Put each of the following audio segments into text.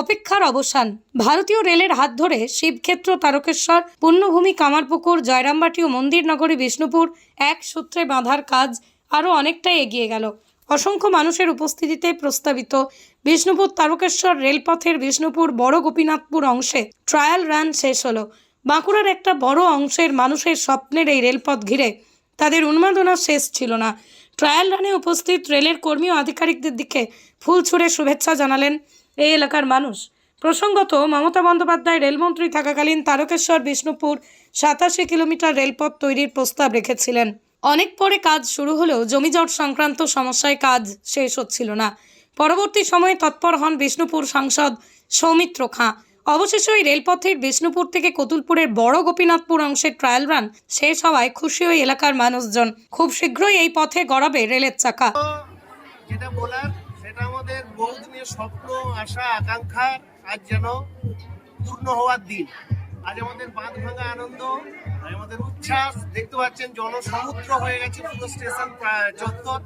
অপেক্ষার অবসান। ভারতীয় রেলের হাত ধরে শিবক্ষেত্র, তারকেশ্বর পুণ্যভূমি কামারপুকুর, জয়রামবাটি ও মন্দিরনগরী, বিষ্ণুপুর এক সূত্রে বাঁধার কাজ আরও অনেকটাই এগিয়ে গেল। অসংখ্য মানুষের উপস্থিতিতে প্রস্তাবিত বিষ্ণুপুর, তারকেশ্বর রেলপথের বিষ্ণুপুর বড় গোপীনাথপুর অংশে ট্রায়াল রান শেষ হলো। বাঁকুড়ার একটা বড় অংশের মানুষের স্বপ্নের এই রেলপথ ঘিরে তাদের উন্মাদনা শেষ ছিল না। ট্রায়াল রানে উপস্থিত রেলের কর্মী ও আধিকারিকদের দিকে ফুল ছুঁড়ে শুভেচ্ছা জানালেন এই এলাকার মানুষ। প্রসঙ্গত, মমতা বন্দ্যোপাধ্যায় রেলমন্ত্রী থাকাকালীন তারকেশ্বর, বিষ্ণুপুর সাতাশি কিলোমিটার রেলপথ তৈরির প্রস্তাব রেখেছিলেন। অনেক পরে কাজ শুরু হলেও জমিজট সংক্রান্ত সমস্যায় কাজ শেষ হচ্ছিল না। পরবর্তী সময়ে তৎপর হন বিষ্ণুপুর সাংসদ সৌমিত্র খাঁ। অবশেষে ওই রেলপথের বিষ্ণুপুর থেকে কতুলপুরের বড় গোপীনাথপুর অংশের ট্রায়াল রান শেষ হওয়ায় খুশি ওই এলাকার মানুষজন। খুব শীঘ্রই এই পথে গড়াবে রেলের চাকা। যেটা বলার, সেটা আমাদের বহুদিনের স্বপ্ন, আশা, আকাঙ্ক্ষা আজ যেন পূর্ণ হওয়ার দিন। আজ আমাদের বাঁধ ভাঙা আনন্দ আমাদের উচ্ছ্বাস। দেখতে পাচ্ছেন, জনসমুদ্র হয়ে গেছে পুরো স্টেশন চত্বর।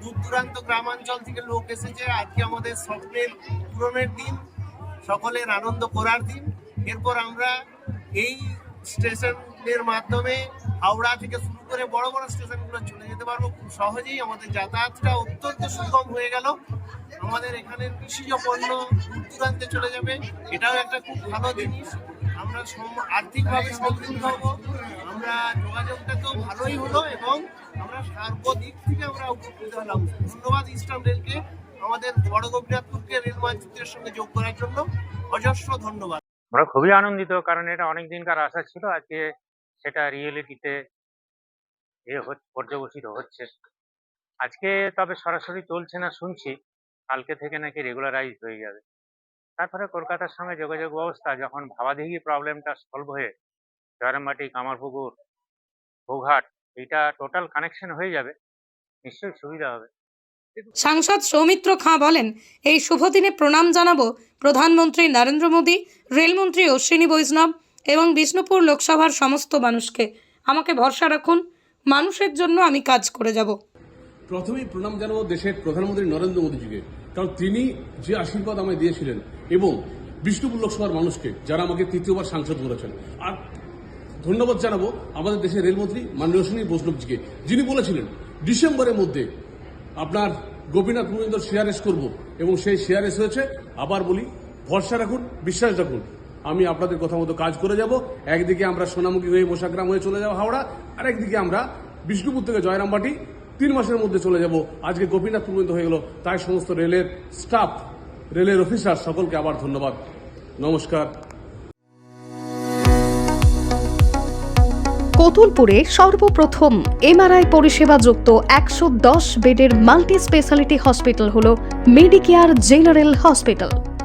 দূর দূরান্ত গ্রামাঞ্চল থেকে লোক এসেছে। আজকে আমাদের স্বপ্নের পূরণের দিন, সকলের আনন্দ করার দিন। এরপর আমরা এই স্টেশনের মাধ্যমে হাওড়া থেকে করে বড় বড় স্টেশনগুলো চলে যেতে পারব। খুব সহজেই আমাদের যাতায়াতটা অত্যন্ত সুগম হয়ে গেল। আমাদের এখানের কৃষিজ পণ্য দূর দূরান্তে চলে যাবে। এটাও একটা খুব ভালো জিনিস। আমরা আর্থিকভাবে সমৃদ্ধ হব। আমরা যোগাযোগটা তো ভালোই হলো এবং আমরা সর্বদিক থেকে আমরা উপকৃত হলাম। ধন্যবাদ ইস্টার্ন রেলকে, আমাদের বড় গোপীনাথপুরকে রেল মানচিত্রের সঙ্গে যোগ করার জন্য। অজস্র ধন্যবাদ। আমরা খুবই আনন্দিত, কারণ এটা অনেক দিনকার আশা ছিল। আজকে সেটা রিয়েলিটিতে এ পর্যবসিত হচ্ছে। আজকে তবে সরাসরি চলছে না শুনছি। কালকে থেকে নাকি রেগুলারাইজ হয়ে যাবে। তারপরে কলকাতার সঙ্গে যোগাযোগ ব্যবস্থা যখন ভাবাদিঘি প্রবলেমটা সলভ হয়ে জয়রামবাটি, কামারপুকুর বৌঘাট এইটা টোটাল কানেকশন হয়ে যাবে। নিশ্চয়ই সুবিধা হবে। সাংসদ সৌমিত্র খাঁ বলেন, এই শুভ দিনে প্রণাম জানাব প্রধানমন্ত্রী নরেন্দ্র মোদী, রেলমন্ত্রী অশ্বিনী বৈষ্ণব এবং বিষ্ণুপুর লোকসভার সমস্ত মানুষকে। আমাকে ভরসা রাখুন। মানুষের জন্য আমি কাজ করে যাব। প্রথমেই প্রণাম জানাব দেশের প্রধানমন্ত্রী নরেন্দ্র মোদীজিকে, কারণ তিনি যে আশীর্বাদ আমায় দিয়েছিলেন এবং বিষ্ণুপুর লোকসভার মানুষকে, যারা আমাকে তৃতীয়বার সাংসদ করেছেন আর ধন্যবাদ জানাব আমাদের দেশের রেলমন্ত্রী মাননীয় অশ্বিনী বৈষ্ণবজিকে, যিনি বলেছিলেন, ডিসেম্বরের মধ্যে আপনার গোপীনাথ মুরিন্দর সিআরএস করব এবং সেই সিআরএস হয়েছে। আবার বলি, ভরসা রাখুন, বিশ্বাস রাখুন। আমি আপনাদের কথা মতো কাজ করে যাব। একদিকে আমরা সোনামুখী হয়ে মোশাগ্রাম হয়ে চলে যাব হাওড়া আর একদিকে আমরা বিষ্ণুপুর থেকে জয়রামবাটি। তিন মাসের মধ্যে চলে যাব। আজকে গোপীনাথ পর্যন্ত হয়ে গেল। তাই সমস্ত রেলের স্টাফ, রেলের অফিসার সকলকে আবার ধন্যবাদ। নমস্কার। কতুলপুরে সর্বপ্রথম এমআরআই পরিষেবা যুক্ত একশো দশ বেডের মাল্টি স্পেশালিটি হসপিটাল হল মেডিকেয়ার জেনারেল হসপিটাল।